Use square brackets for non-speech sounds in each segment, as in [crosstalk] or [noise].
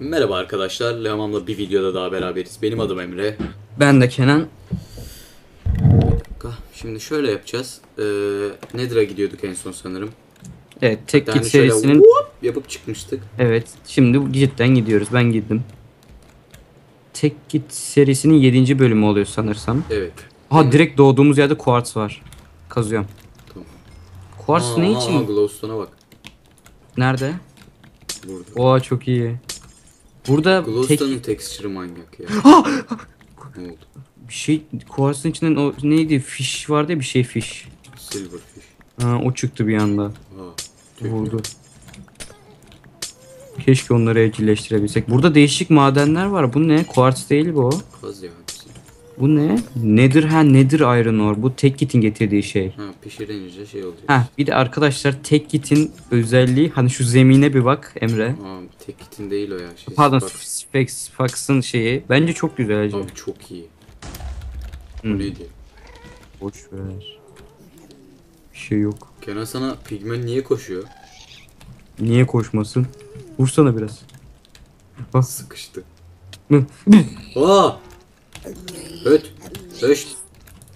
Merhaba arkadaşlar, Lehamam'la bir videoda daha beraberiz. Benim adım Emre. Ben de Kenan. Bir dakika. Şimdi şöyle yapacağız. Ee, Nether'a gidiyorduk en son sanırım. Evet tek Yani git serisinin whoop yapıp çıkmıştık. evet şimdi cidden gidiyoruz. Ben gittim. Tek git serisinin 7. bölümü oluyor sanırsam. Evet. Ha direkt doğduğumuz yerde quartz var. Kazıyorum. Tamam. Quartz ne Aa, için? Aa, glowstone'a bak. Nerede? Burada. Oha çok iyi. Burada tek Glowstone'un texture'ı manyak ya. ne oldu? bir şey quartz'ın içinden o neydi? Fish vardı ya bir şey fish. Silverfish. Ha o çıktı bir anda. Tüh. Vurdu. Keşke onları evcilleştirebilsek. Burada değişik madenler var. Bu ne? Quartz değil bu. Kaz ya. Bu ne? Nedir ha nedir iron ore? Bu tek gitin getirdiği şey. Ha pişirince şey oluyor. Ha bir de arkadaşlar tek gitin özelliği hani şu zemine bir bak Emre. Tek kitin değil o ya. Şey, Pardon bak. Specs Fox'ın şeyi. Bence çok güzel. Abi çok iyi. Hmm. Boş ver. Bir şey yok. Kenan sana pigmen niye koşuyor? Niye koşmasın? Vursana biraz. Ah. Sıkıştı. Aa! Öt. Öş.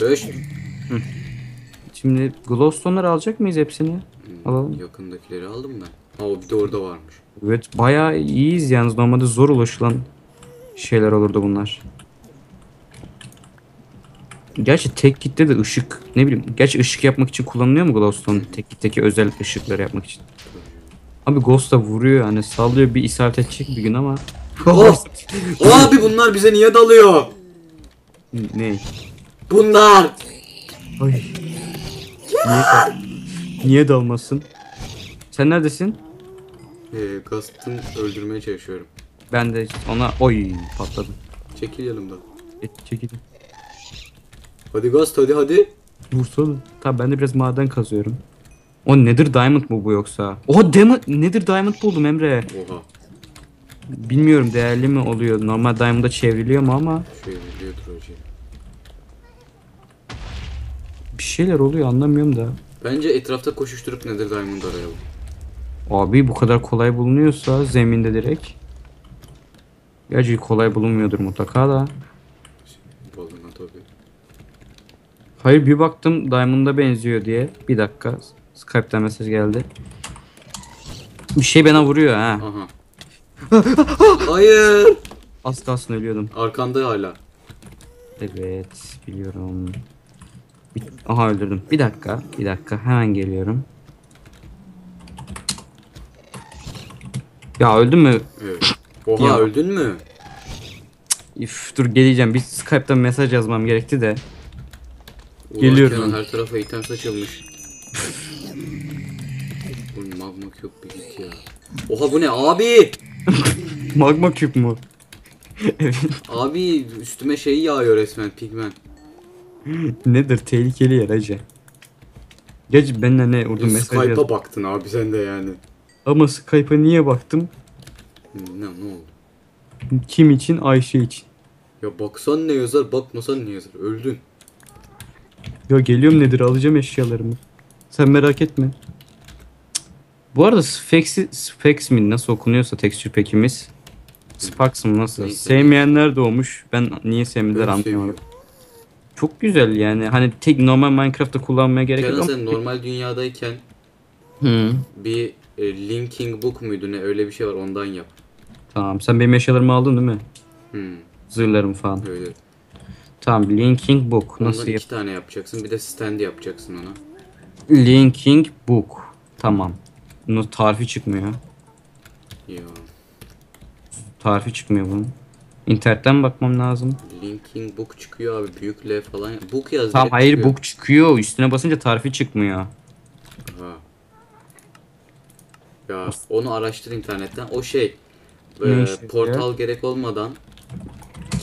Öş. Şimdi glowstone'ları alacak mıyız hepsini? Alalım. Yakındakileri aldım ben. Aa o bir de orada varmış. Evet bayağı iyiyiz yalnız normalde zor ulaşılan şeyler olurdu bunlar. Gerçi tek kitte de ışık ne bileyim gerçi ışık yapmak için kullanılıyor mu glowstone tek kitteki özel ışıkları yapmak için. Abi ghost da vuruyor yani sallıyor bir isabet edecek bir gün ama. [laughs] Oh! Abi bunlar bize niye dalıyor? ne? Bunlar! Ay. Niye, niye dalmasın? Sen neredesin? Ee, Gast'ın öldürmeye çalışıyorum. Ben de ona oy patladım. Çekil yanımdan. Et çekildim. Hadi Gast hadi hadi. Vursana. Tamam ben de biraz maden kazıyorum. O nedir diamond mu bu yoksa? Oha diamond nedir diamond buldum Emre. Oha. Bilmiyorum değerli mi oluyor. Normal diamond'a çevriliyor mu ama Şöyle biliyordur hocam. bir şeyler oluyor anlamıyorum da. Bence etrafta koşuşturup Nether Diamond arayalım. Abi bu kadar kolay bulunuyorsa zeminde direkt. Gerçi kolay bulunmuyordur mutlaka da. Balına tabii. Hayır bir baktım Diamond'a benziyor diye. Bir dakika. Skype'den mesaj geldi. Bir şey bana vuruyor ha. Aha. Hayır. Az kalsın ölüyordum. Arkanda hala. Evet biliyorum. Bir- Aha öldürdüm. Bir dakika. Bir dakika. Hemen geliyorum. Ya öldün mü? Evet. Oha Ya. öldün mü? Üf, dur geleceğim. Bir Skype'tan mesaj yazmam gerekti de. Ulan Geliyorum. Kenan her tarafa item saçılmış. Bu magma yok bir git ya. Oha bu ne abi? [laughs] Magma küp evet. Abi üstüme şey yağıyor resmen pigmen. Nedir? Tehlikeli yer hacı. Gerçi benimle ne orada mesaj yaz. Skype'a baktın abi sen de yani. Ama Skype'a niye baktım? Ne, ne oldu? Kim için? Ayşe için. Ya baksan ne yazar bakmasan ne yazar öldün. Ya geliyorum nedir alacağım eşyalarımı. Sen merak etme. Bu arada Sphex, Sphex mi nasıl okunuyorsa tekstür pekimiz. Sparks mı nasıl? Neyse. Sevmeyenler doğmuş. Ben niye sevmediler anlayamadım. Çok güzel yani. Hani tek normal Minecraft'ta kullanmaya gerek yok ama. sen normal dünyadayken Hı. bir e, linking book muydu ne öyle bir şey var ondan yap. Tamam sen benim eşyalarımı aldın değil mi? Hmm, Zırhlarım falan. öyle. Tamam linking book. Ondan Nasıl yap? iki tane yapacaksın bir de stand yapacaksın ona. Linking book. Tamam. Bunun tarifi çıkmıyor. Ya Tarifi çıkmıyor bunun. İnternetten bakmam lazım. linking book çıkıyor abi büyük L falan. Book yaz Tamam hayır çıkıyor. book çıkıyor. Üstüne basınca tarifi çıkmıyor. Ha. Ya onu araştır internetten. O şey e, işe portal gerek olmadan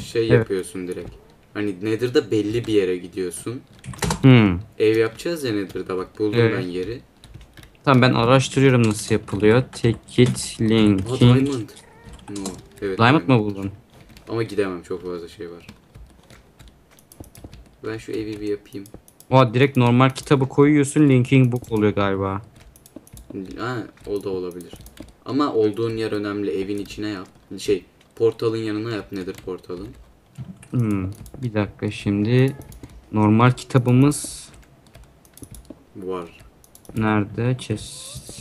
şey Evet. yapıyorsun direkt. Hani Nether'da belli bir yere gidiyorsun. Hmm. Ev yapacağız ya Nether'da bak buldum Evet. ben yeri. Tamam ben araştırıyorum nasıl yapılıyor. Take it Aa linking. diamond. No. Evet. Diamond mı buldun? Ama gidemem çok fazla şey var. Ben şu evi bir yapayım. Oha direkt normal kitabı koyuyorsun linking book oluyor galiba. Ha, o da olabilir. Ama olduğun yer önemli. Evin içine yap. Şey portalın yanına yap nedir portalın? Hmm, bir dakika şimdi. Normal kitabımız Var. nerede? Chest.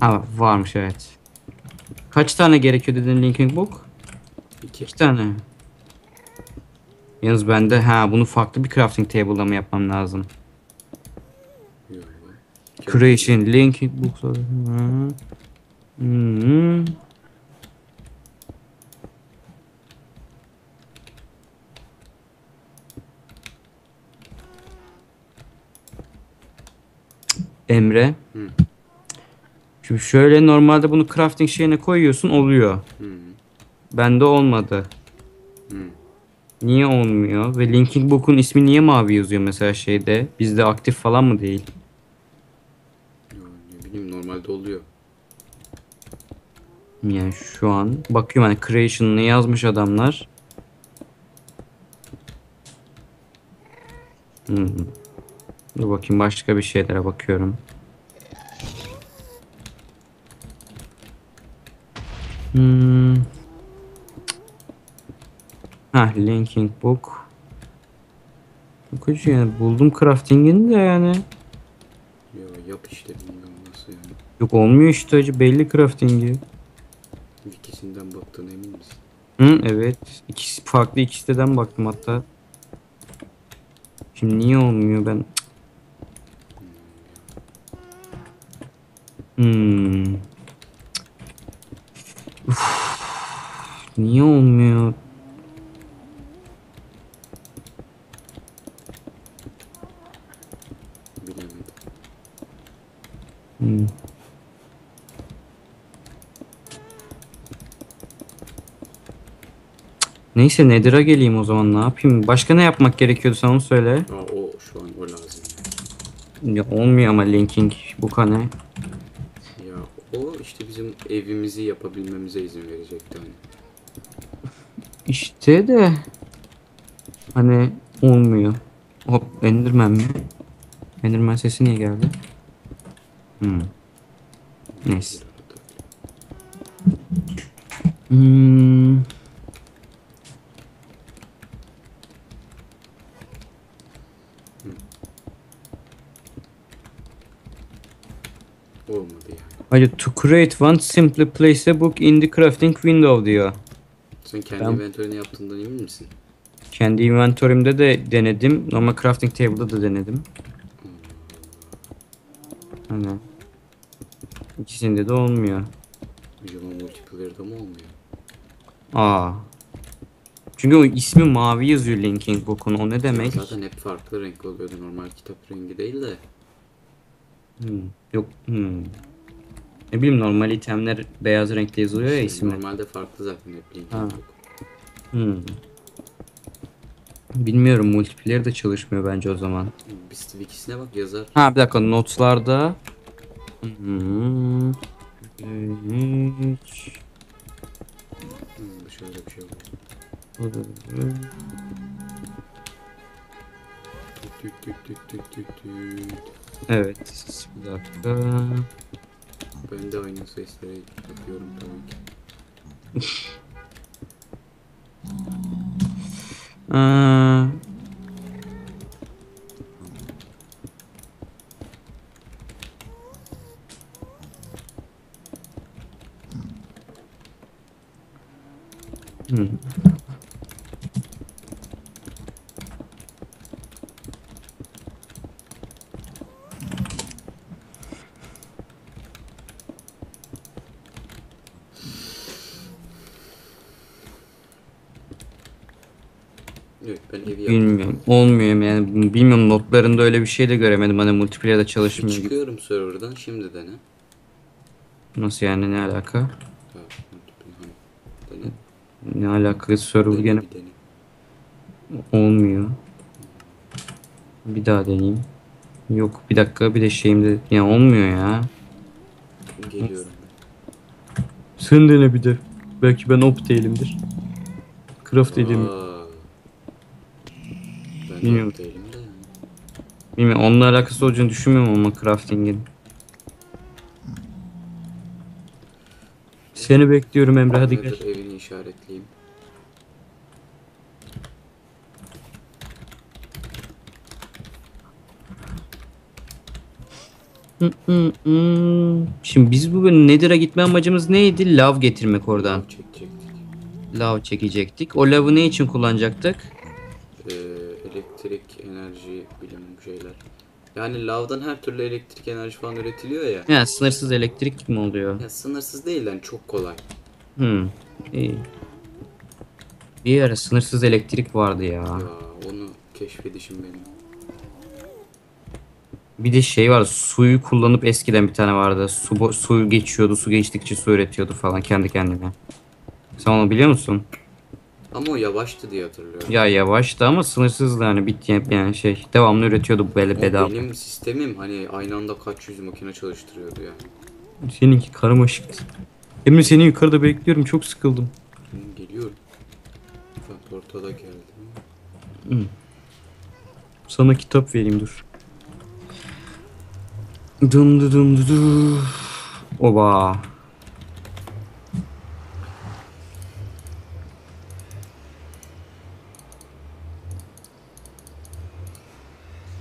Ha varmış evet. Kaç tane gerekiyor dedin Linking Book? İki. İki tane. Yalnız bende ha bunu farklı bir crafting table'da mı yapmam lazım? Creation Linking Book. Hı. Hmm. Emre. Hı. Şimdi şöyle normalde bunu crafting şeyine koyuyorsun oluyor. Hı. Bende olmadı. Hı. Niye olmuyor? Ve Linking Book'un ismi niye mavi yazıyor mesela şeyde? Bizde aktif falan mı değil? Bileyim normalde oluyor. Yani şu an bakıyorum hani creation'ını yazmış adamlar. Hmm. Dur bakayım başka bir şeylere bakıyorum. Hmm. Ha linking book. Çok yani buldum crafting'ini de yani. Ya yap işte bilmiyorum yani. Yok olmuyor işte acı belli crafting'i. Wikisinden baktın emin misin? Hı, evet. İkisi farklı iki siteden baktım hatta. Şimdi niye olmuyor ben? Hmm. Uf. Niye olmuyor? Hmm. Neyse Nether'a geleyim o zaman ne yapayım? Başka ne yapmak gerekiyordu sen onu söyle. Aa o şu an o lazım. Ya olmuyor ama linking bu kane. Ya o işte bizim evimizi yapabilmemize izin verecekti hani. İşte de hani olmuyor. Hop Enderman mi? Enderman sesi niye geldi? Hmm. Neyse. Hmm. Olmadı yani. Hadi to create one simply place a book in the crafting window diyor. Sen kendi Ben- inventory'ni yaptığından emin misin? Kendi inventory'imde de denedim ama crafting table'da da denedim. Hani ikisinde de olmuyor. Acaba multiplayer'da mı olmuyor? Aa. Çünkü o ismi mavi yazıyor linking book'un. O ne demek? Zaten hep farklı renk oluyordu. Normal kitap rengi değil de. Hmm. Yok. Hmm. Ne bileyim normal itemler beyaz renkte yazılıyor ya Şey, isimler. Normalde farklı zaten hep link Ha. yok. Hmm. Bilmiyorum multiplayer de çalışmıyor bence o zaman. Biz ikisine bak yazar. Ha bir dakika notlarda. Hmm. Hiç. Hmm, şöyle bir şey oldu. Tüt tüt tüt tüt tüt tüt. Evet bir dakika. Ben de aynı sesleri yapıyorum tabii ki. [laughs] Aa, Hmm. Evet ben evi yaptım. Bilmiyorum. Olmuyor yani. Notlarında öyle bir şey de göremedim. Hani multiplayer'da çalışmıyor gibi. çıkıyorum serverdan şimdi dene. Nasıl yani ne alaka? Dene. Ne alaka server Dene, gene bir dene. olmuyor. Bir daha deneyeyim. Yok bir dakika bir de şeyimde ya olmuyor ya. Geliyorum. Sen dene bir de. Belki ben op değilimdir. Craft değilim. Ben Bilmiyorum. Bilmiyorum. değilim de. Bilmiyorum onunla alakası olacağını düşünmüyorum ama crafting'in. Seni bekliyorum Emre hadi gel. Evini işaretleyeyim. Hı, hı, hı. Şimdi biz bugün Nether'a gitme amacımız neydi? Lav getirmek oradan. Çekecektik. Lav çekecektik. O lavı ne için kullanacaktık? Ee, elektrik, enerji, bilim şeyler. Yani lavdan her türlü elektrik enerji falan üretiliyor ya. Ya sınırsız elektrik mi oluyor? Ya sınırsız değil yani çok kolay. Hı. iyi. Bir ara sınırsız elektrik vardı ya. Ya onu keşfedişim benim. Bir de şey var suyu kullanıp eskiden bir tane vardı. Su, su geçiyordu. Su geçtikçe su üretiyordu falan kendi kendine. Sen onu biliyor musun? Ama o yavaştı diye hatırlıyorum. Ya yavaştı ama sınırsızdı yani bit yani şey devamlı üretiyordu böyle bedava. benim sistemim hani aynı anda kaç yüz makine çalıştırıyordu ya. Seninki karmaşık. Emre seni yukarıda bekliyorum çok sıkıldım. Geliyorum. Bak ortada geldi. Sana kitap vereyim dur. Dum du dum du du. Oba.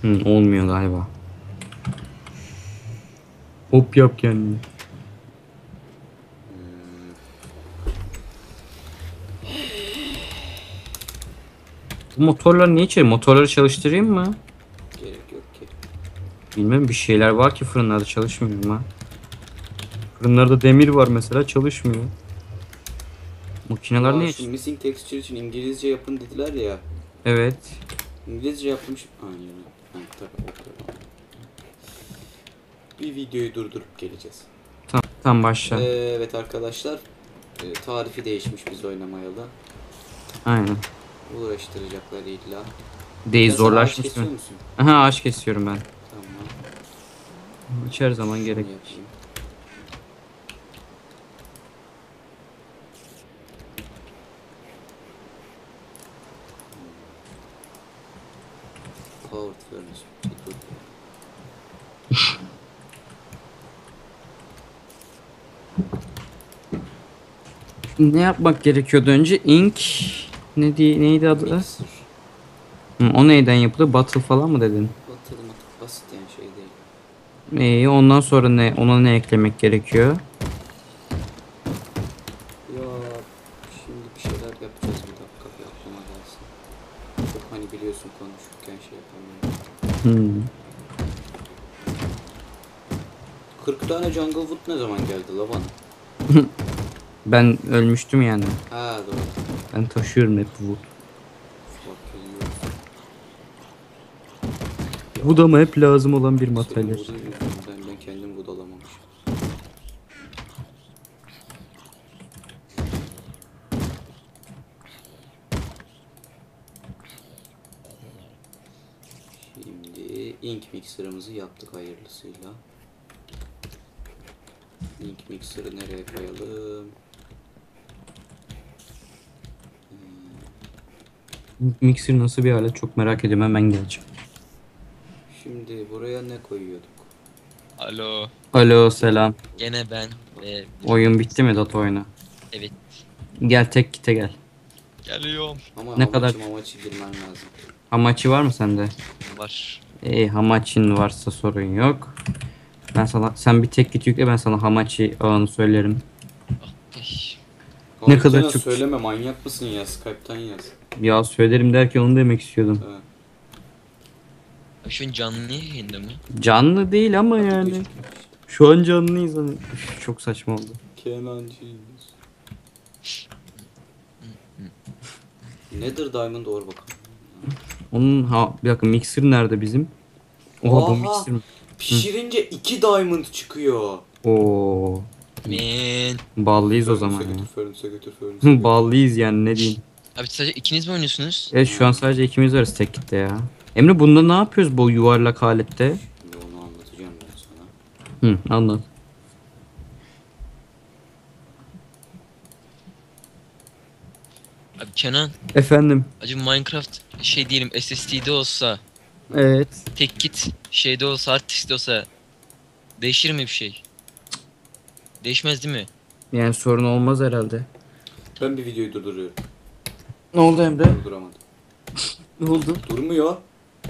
Hı, olmuyor galiba. Hop yap kendini. Bu motorlar niye içeri? Motorları çalıştırayım mı? Gerek yok ki. Bilmem bir şeyler var ki fırınlarda çalışmıyor ama. Fırınlarda demir var mesela çalışmıyor. Makineler Aa, niye? şu missing texture için İngilizce yapın dediler ya. Evet. İngilizce yapmış. Aynen. Bir videoyu durdurup geleceğiz. Tamam, tam başla. Ee, evet arkadaşlar. e, tarifi değişmiş biz oynamayalı. Aynen. Uğraştıracaklar illa. Değil zorlaşmış mı? Aha ağaç kesiyorum ben. Tamam. Hiç her zaman gerek. yapayım. Dur. Ne yapmak gerekiyordu önce? Ink ne diye neydi adı? Mixer. Hı, o neyden yapılıyor? Battle falan mı dedin? Batılmak basit yani şey değil. İyi ondan sonra ne ona ne eklemek gerekiyor? Ya şimdi bir şeyler yapacağız bir dakika bir aklıma gelsin. Çok hani biliyorsun konuşurken şey yapamıyorum. Hmm. 40 tane jungle wood ne zaman geldi la bana? [laughs] Ben ölmüştüm yani. Ha doğru. Ben taşıyorum hep wood. You. Wood ama hep lazım olan bir materyal. wood'un yüzünden ben kendim wood alamamışım. Şimdi ink mixer'ımızı yaptık hayırlısıyla. Ink mixer'ı nereye koyalım? Mixer nasıl bir alet çok merak ediyorum hemen geleceğim. Şimdi buraya ne koyuyorduk? Alo. Alo selam. Gene ben ve Oyun bitti mi Dota oyunu? evet Gel tek kite gel. geliyorum. Ama Ne kadar- kadar amaçı girmen lazım. Hamachi var mı sende? Var. İyi Hamachi'nin varsa sorun yok. Ben sana sen bir tek git yükle ben sana Hamachi ağını söylerim. Ey, Ne kadar sana çok- Söyleme manyak mısın ya Skype'tan yaz. Ya söylerim derken onu demek istiyordum. Abi şu an canlı yayında mı? Canlı değil ama yani. Şu an canlıyız hani. Üf, çok saçma oldu. Kenancıyız. Nedir Diamond Ore bakalım. Onun ha bir dakika mixer nerede bizim? Oha bu Oha! mixer mi? Pişirince 2 diamond çıkıyor. Oo. Man. Ballıyız o zaman ya. götür, furnace'e götür, furnace'e götür. Ballıyız yani ne diyeyim. Abi sadece ikiniz mi oynuyorsunuz? Evet şu an sadece ikimiz varız tek kitle ya. Emre bunda ne yapıyoruz bu yuvarlak alette? Şimdi onu anlatacağım ben sana. Hı anlat. Abi Kenan. Efendim. Acı Minecraft şey diyelim SSD'de olsa Evet. tek git şeyde olsa hard diskte olsa değişir mi bir şey? Değişmez değil mi? Yani sorun olmaz herhalde. Ben bir videoyu durduruyorum. Ne oldu Emre? Durduramadım. [laughs] Ne oldu? Durmuyor.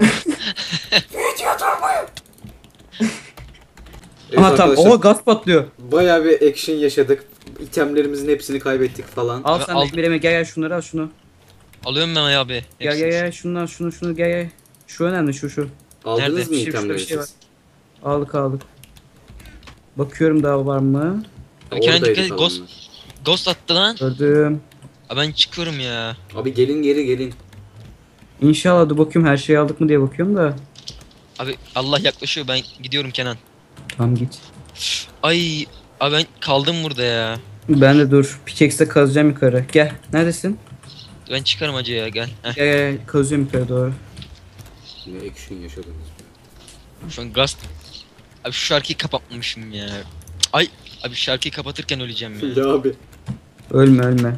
[laughs] Video durmuyor. Evet Aha tamam. arkadaşlar, Oha gaz patlıyor. bayağı bir action yaşadık. İtemlerimizin hepsini kaybettik falan. Al sen al- de Emre Emre gel gel şunları al şunu. Alıyorum ben abi. Gel Hepsini. gel gel şundan şunu şunu gel gel. Şu önemli şu şu. Aldınız Nerede? mı Şimdi şurada itemleri şey var. siz? Aldık aldık. Bakıyorum daha var mı? Kenan dikkat Oradaydı et, Ghost. Ghost attı lan. Gördüm. Abi ben çıkıyorum ya. Abi gelin geri gelin. İnşallah dur bakıyorum her şeyi aldık mı diye bakıyorum da. Abi Allah yaklaşıyor ben gidiyorum Kenan. Tamam git. Ay abi ben kaldım burada ya. Ben de dur. Pickaxe'de kazacağım yukarı. Gel. Neredesin? Ben çıkarım acı ya gel. Heh, Gel gel, gel. kazıyorum yukarı doğru. Ne action yaşadınız be. şu an gaz... Abi şu şarkıyı kapatmışım ya. Ay abi şarkıyı kapatırken öleceğim ya. Ya abi. Ölme ölme.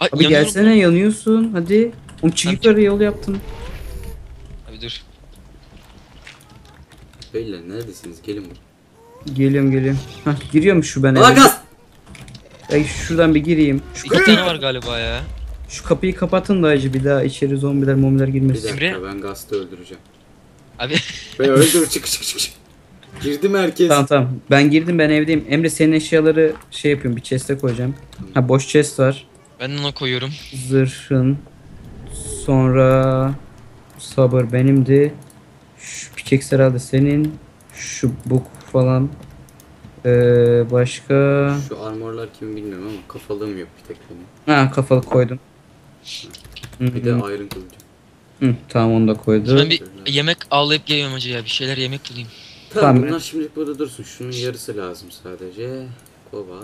Ay, Abi yanıyorum. gelsene yanıyorsun. Hadi. Oğlum Tamam, yukarı yol yaptın. Abi dur. Beyler neredesiniz? Gelin buraya. Geliyorum geliyorum. Hah giriyorum şu ben eve. gaz! Ay, şuradan bir gireyim. Şu, İki kapıyı, tane var galiba ya. şu kapıyı kapatın da acı bir daha içeri zombiler momiler Bir girmesin. dakika Emre? ben Gast'ı öldüreceğim. Abi Ve öldür çık çık çık çık. Girdi merkez. Tamam tamam. Ben girdim ben evdeyim. Emre senin eşyaları şey yapıyorum bir chest'e koyacağım. Ha boş chest var. ben ona koyuyorum. Zırhın. Sonra sabır benimdi. Şu pickaxe herhalde senin. Şu book falan. Ee, başka. Şu armorlar kim bilmiyorum ama kafalığım yok bir tek benim. Ha kafalı koydum. Bir de iron kılıcı. Hı, tamam onu da koydu. Ben bir yemek ağlayıp geliyorum acı ya. Bir şeyler yemek bulayım. Tamam, Tamam. bunlar şimdilik burada dursun. Şunun yarısı lazım sadece. Kova.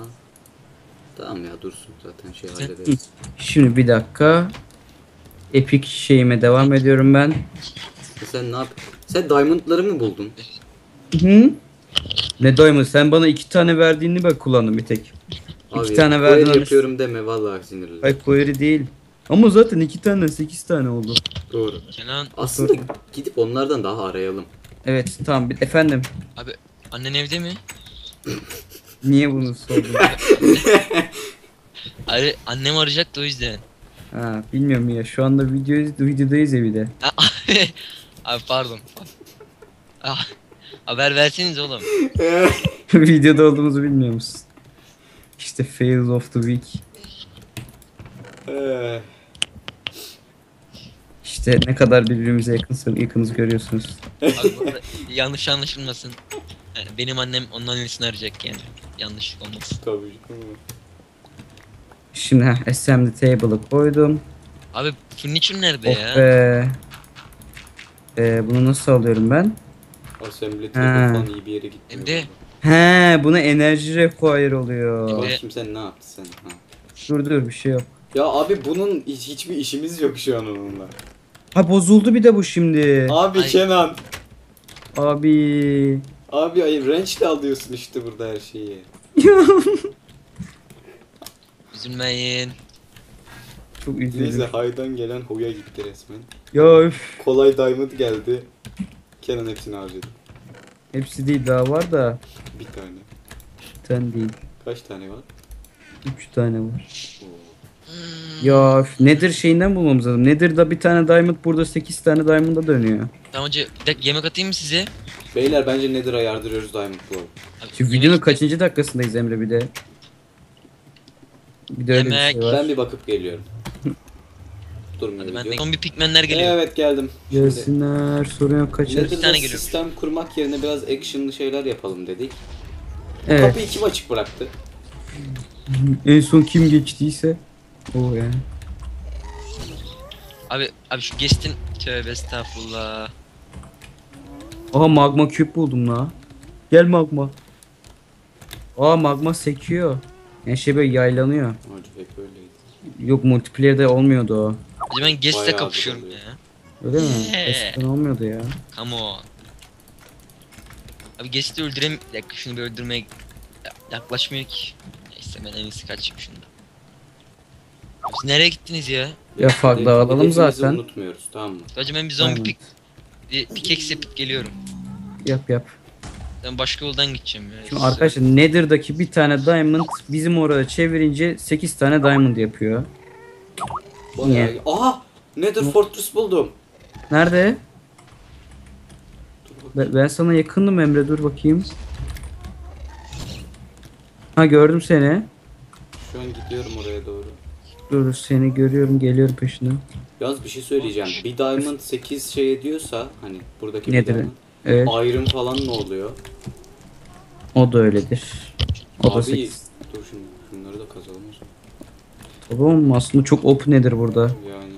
Tamam ya dursun zaten şey hallederiz. Şimdi bir dakika. Epic şeyime devam ediyorum ben. E Sen ne yap? Sen diamondları mı buldun? Hı? Ne doyma sen bana iki tane verdiğini ben kullandım bir tek. Abi tane bu verdin hani- yapıyorum deme vallahi sinirli. Ay query değil. Ama zaten iki tane sekiz tane oldu. Doğru. Kenan Aslında gidip onlardan daha arayalım. Evet tamam bir- efendim. abi annen evde mi? Niye bunu sordun? [laughs] Abi annem arayacaktı o yüzden. ha bilmiyorum ya şu anda video, videodayız ya bir de. Ha, abi, abi pardon. Ah, haber verseniz oğlum. [laughs] Videoda olduğumuzu bilmiyor musun? İşte fails of the week. Ee, İşte ne kadar birbirimize yakınsın, yakınız görüyorsunuz. Abi burada yanlış anlaşılmasın. Yani benim annem onun annesini arayacak yani. Yanlışlık olmasın. Tabii. Şimdi heh, assembly table'ı koydum. Abi furniture nerede Oh ya? be. Ee, bunu nasıl alıyorum ben? Assembly Ha. table falan iyi bir yere gitmiyor. Emre. He, buna enerji require oluyor. Emre. Bakayım sen ne yaptın sen? Ha. Dur dur bir şey yok. Ya abi bunun hiç- hiçbir işimiz yok şu an onunla. Ha bozuldu bir de bu şimdi. Abi Ay. Kenan. Abi. Abi ay wrench'le alıyorsun işte burada her şeyi. [laughs] Üzülmeyin. Çok Neyse üzüldüm. haydan gelen hoya gitti resmen. Ya üf. Kolay diamond geldi. Kenan hepsini harcadı. Hepsi değil daha var da. Bir tane. Bir tane değil. Kaç tane var? Üç tane var. Oo. Ya üf, nedir şeyinden bulmamız lazım. Nedir da bir tane diamond burada sekiz tane diamond'a dönüyor. Tamam hacı bir dakika yemek atayım mı size? Beyler bence Nether'a yardırıyoruz diamond. Abi, Şu yemek videonun iste- kaçıncı dakikasındayız Emre bir de. Bir de öyle bir Yemek. şey var. Ben bir bakıp geliyorum. [laughs] Durmuyor Hadi ben video. de zombi pikmenler geliyor. Evet geldim. Şimdi Gelsinler sorun yok kaçarız. Bir Nether'da tane geliyor. sistem kurmak yerine biraz actionlı şeyler yapalım dedik. Evet. Kapıyı kim açık bıraktı? En son kim geçtiyse. O yani. Abi abi şu guest'in tövbe estağfurullah. Aha magma küp buldum la. Gel magma. Aa magma sekiyor. Yani şey böyle yaylanıyor. Hacı hep öyleydi. Yok multiplayer'de olmuyordu o. Hacı ben guest'le Bayağı kapışıyorum oluyor. ya. Öyle mi? Yeah. Eskiden olmuyordu ya. Come on. Abi guest'i öldürem... Bir dakika şunu bir öldürmeye yaklaşmıyor ki. Neyse ben en iyisi kaçayım şundan. Siz nereye gittiniz ya? Ya farklı Hedef- dağılalım hedefimizi zaten. unutmuyoruz tamam mı? Hacı ben bir zombi Aynen. pik... Bir pickaxe yapıp geliyorum. Yap yap. Ben başka yoldan gideceğim ya. Şimdi arkadaşlar Nether'daki bir tane diamond bizim orada çevirince 8 tane diamond yapıyor. Bayağı... Niye? Aha! Nether Fortress buldum. Nerede? Dur bakayım. Ben, ben sana yakındım Emre dur bakayım. Ha gördüm seni. Şu an gidiyorum oraya doğru. Dur seni görüyorum geliyorum peşinden. Yalnız bir şey söyleyeceğim. Bir diamond 8 şey ediyorsa hani buradaki Nedir? bir diamond. Evet Iron falan ne oluyor? o da öyledir. O da Abi 8. dur şimdi şunları da kazalım o zaman. Tamam aslında çok open nedir burada. Yani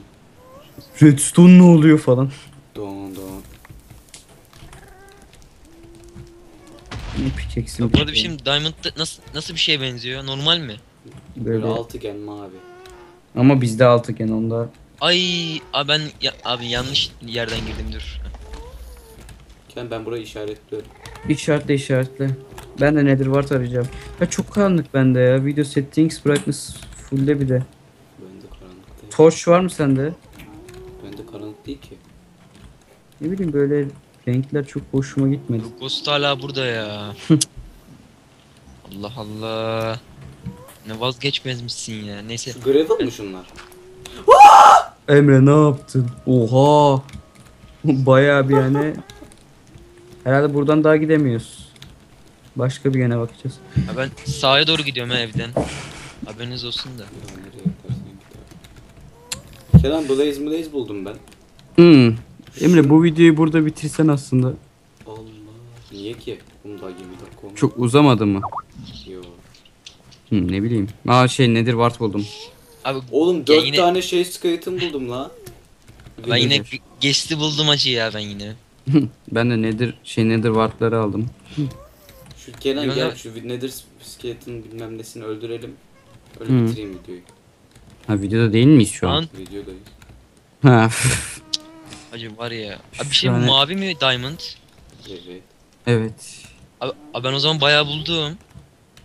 Redstone ne oluyor falan. don don. Pickaxe'im Bu arada bir şey Diamond da- nasıl nasıl bir şeye benziyor? Normal mi? Böyle böyle. altıgen mavi. Ama bizde altıgen onda. Ay abi ben ya, abi yanlış yerden girdim dur. Ken ben burayı işaretliyorum. İşaretle işaretle. Ben de nedir var arayacağım. Ya çok karanlık bende ya. Video settings brightness full'de bir de. Ben de karanlık değil. Torch var mı sende? Ben de karanlık değil ki. Ne bileyim böyle renkler çok hoşuma gitmedi. Ghost hala burada ya. [laughs] Allah Allah. Ne vazgeçmezmişsin ya. Neyse. Şu gravel mı şunlar? [gasps] Emre ne yaptın? Oha. [laughs] Bayağı bir yani. Herhalde buradan daha gidemiyoruz. Başka bir yöne bakacağız. Ha ben sağa doğru gidiyorum ha evden. Haberiniz olsun da. Kenan Blaze Blaze buldum ben. Hmm. Emre bu videoyu burada bitirsen aslında. Allah. Niye ki? Bunu daha 20 dakika olmuş. Çok uzamadı mı? Yo. Hmm, ne bileyim. Aa şey nedir wart buldum. Abi Oğlum 4 yine- tane şey skeleton buldum la. ben yine ge- geçti buldum acı ya ben yine. [laughs] Ben de nedir şey nedir wartları aldım. Şu Kenan gel yo. şu Nether skeleton bilmem nesini öldürelim. Öyle Hı. bitireyim videoyu. Ha videoda değil miyiz şu an? Lan Videodayız. Ha. acı var ya. Abi bir şey Yani- mavi mi diamond? Evet. evet. Abi, abi ben o zaman bayağı buldum.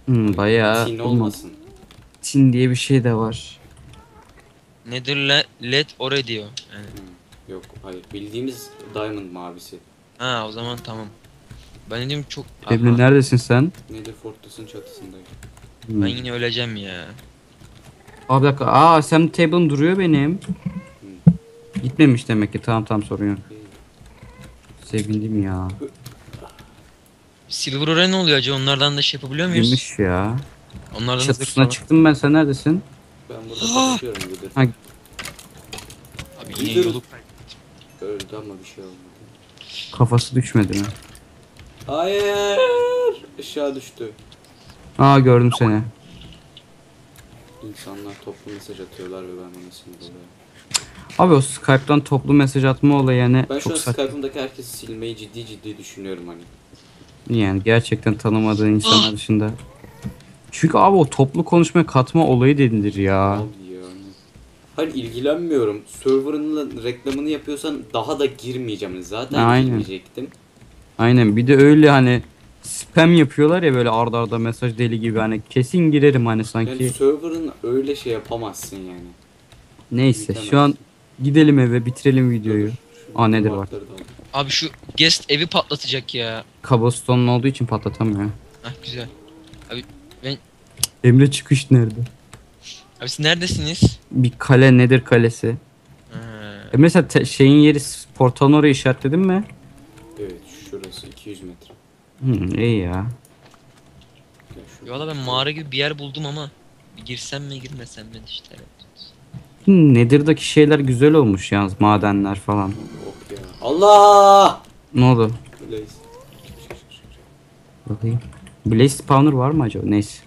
Hmm, bayağı Tin olmasın. Tin diye bir şey de var. Nedir le led ore diyor. Yani. Hı. Yok hayır. Bildiğimiz diamond mavisi. Ha o zaman tamam. Ben dedim çok Emre Aha, neredesin sen? Nether Fortress'ın çatısındayım. Hmm. ben yine öleceğim ya. Aa bir dakika. Aa Sam table'ım duruyor benim. Gitmemiş demek ki. Tamam tamam sorun yok. Sevindim ya. Silver ore ne oluyor acı? Onlardan da şey yapabiliyor muyuz? Girmiş ya. Onlardan da zırh Çatısına falan. çıktım ben. Sen neredesin? Ben burada Nether. Ha. Abi yine Zırh. yolu Öldü ama bir şey olmadı. Kafası düşmedi mi? Hayır. Aşağı düştü. Aa gördüm seni. İnsanlar toplu mesaj atıyorlar ve ben sinir oluyorum. Abi o Skype'dan toplu mesaj atma olayı yani Ben şu çok an saçma. Skype'ımdaki herkesi silmeyi ciddi ciddi düşünüyorum hani. Yani gerçekten tanımadığın insanlar dışında. Çünkü abi o toplu konuşmaya katma olayı denilir ya. Abi yani. Hayır ilgilenmiyorum. Server'ın reklamını yapıyorsan daha da girmeyeceğim. Zaten Aynen. girmeyecektim. Aynen bir de öyle hani spam yapıyorlar ya böyle arda arda mesaj deli gibi hani kesin girerim hani sanki. Yani server'ın öyle şey yapamazsın yani. Neyse Bitemez. şu an gidelim eve bitirelim videoyu. Dur, Aa, nedir var? Abi şu guest evi patlatacak ya. Cobblestone olduğu için patlatamıyor. Hah güzel. Emre çıkış nerede? Abi siz neredesiniz? Bir kale nedir kalesi? Ha. E mesela te- şeyin yeri portalın orayı işaretledin mi? Evet şurası 200 metre. Hı, iyi ya. Gel şuraya. Valla ben mağara gibi bir yer buldum ama bir girsem mi girmesem mi işte Nedir'daki şeyler güzel olmuş yalnız madenler falan. Allah! Ne oldu? Blaze. Bakayım. Blaze spawner var mı acaba? Neyse.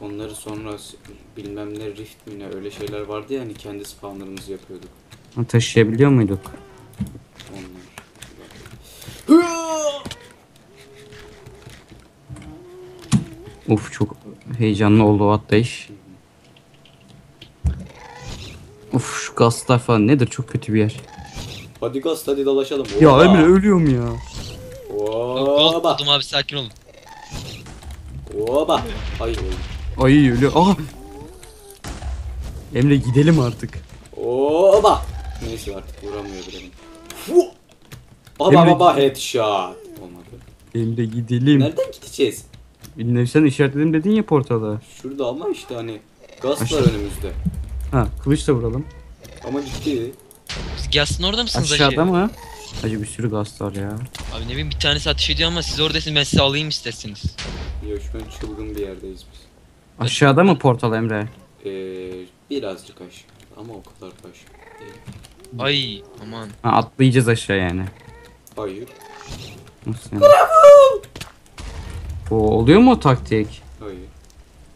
Onları sonra s- bilmem ne rift mi ne öyle şeyler vardı ya hani kendi spawnlarımızı yapıyorduk. Ha, Taşıyabiliyor muyduk? Onlar. Uf çok heyecanlı oldu o atlayış. Uf şu gazlar falan nedir çok kötü bir yer. Hadi gaz hadi dalaşalım. Ya Oba! Emre ölüyorum ya. Oba! buldum abi sakin olun. Oba! Hayır oğlum. Ay ölüyor. Aa! Emre gidelim artık. Oba! Neyse artık vuramıyor bile. Fu! Aba Emre- baba headshot. Olmadı. Emre gidelim. Nereden gideceğiz? Bilmem sen işaretledim dedin ya portala. Şurada ama işte hani gaz Aşağı. var önümüzde. Ha kılıçla vuralım. Ama gitti. Siz Gas'ın orada mısınız Aşağıda acı? mı? Hacı bir sürü gaz var ya. Abi ne bileyim bir tanesi ateş ediyor ama siz oradasınız ben sizi alayım isterseniz. Ya şu an çılgın bir yerdeyiz biz. Aşağıda mı portal Emre? Ee, birazcık aşağı. Ama o kadar da aşağı değil. Ay aman. Ha atlayacağız aşağı yani. Hayır. Nasıl yani? O oluyor mu o taktik? Hayır.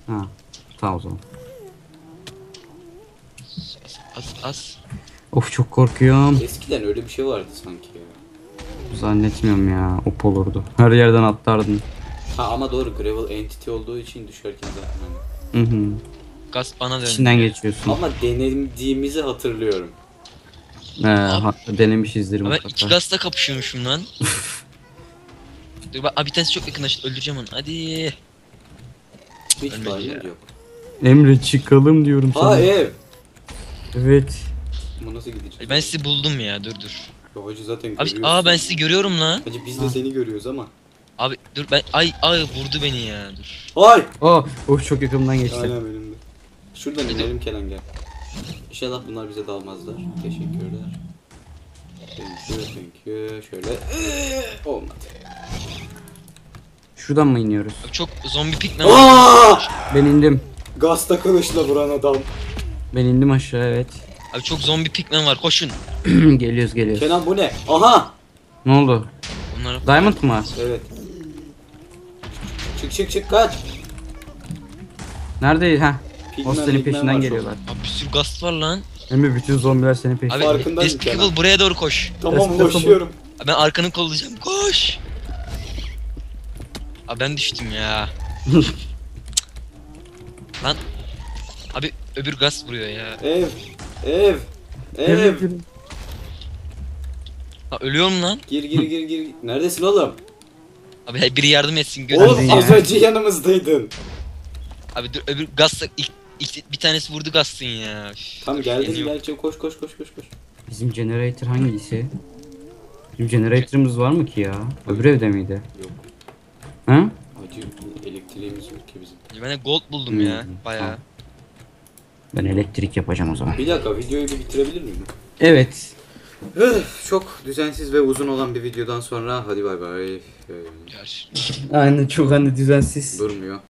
Ha. Tamam o zaman. Az az. Of çok korkuyorum. Eskiden öyle bir şey vardı sanki ya. Zannetmiyorum ya. Op olurdu. Her yerden atlardın. Ha ama doğru gravel entity olduğu için düşerken zaten hani. Hı hı. Gas bana döndü. İçinden geçiyorsun. Ama denediğimizi hatırlıyorum. Ee, ha- denemişizdir Abi ben iki mutlaka. gasla kapışıyormuşum lan. Dur bak abi bir tanesi çok yakınlaştı öldüreceğim onu hadi. Hiç Ölmedi ya. yok. Emre çıkalım diyorum sana. Ha ev. Evet. Bu nasıl gideceğiz? Ben sizi buldum ya dur dur. Ya Hacı zaten Abi görüyorsun. aa ben sizi görüyorum lan. Hacı biz de seni görüyoruz ama. Abi dur ben ay ay vurdu beni ya dur. Hay! Oh, oh çok yakından geçti. Aynen benim de. Şuradan inelim Kenan gel. İnşallah bunlar bize dalmazlar. Teşekkürler. Thank you, thank you. Şöyle. Olmadı. Şuradan mı iniyoruz? Abi çok zombi pikmen! Ben indim. Gazta kılıçla vuran adam. Ben indim aşağı evet. Abi çok zombi pikmen var koşun. [clears throat] geliyoruz geliyoruz. Kenan bu ne? Aha! Ne oldu? Onlara Diamond mı? Evet. Çık çık çık kaç. Nerede? O Pigmen, senin pigmen peşinden geliyorlar. Abi bir sürü gast var lan. Emre bütün zombiler senin peşinde. Abi Farkındayım Despicable Kenan. buraya doğru koş. Tamam koşuyorum. Abi ben arkanı kollayacağım. Koş. Abi ben düştüm ya. [laughs] Lan. Abi öbür gaz vuruyor ya. Ev. Ev. Ev. Evet, Ha, ölüyorum lan. Gir gir gir gir. Neredesin oğlum? Abi biri yardım etsin. Gö- Oğlum ya. az önce yanımızdaydın. Abi dur öbür gazla ilk, ilk- bir tanesi vurdu gazsın ya. Tam geldin belki koş koş koş koş koş. Bizim generator hangisi? Bizim generator'ımız var mı ki ya? Öbür evde miydi? Yok. Ha? Acı elektriğimiz yok ki bizim. Ben de gold buldum ya. Hmm, Bayağı. tamam. Ben elektrik yapacağım o zaman. Bir dakika videoyu bir bitirebilir miyim? Evet. Çok düzensiz ve uzun olan bir videodan sonra hadi bay bay. Ee. Aynen çok hani düzensiz. Durmuyor.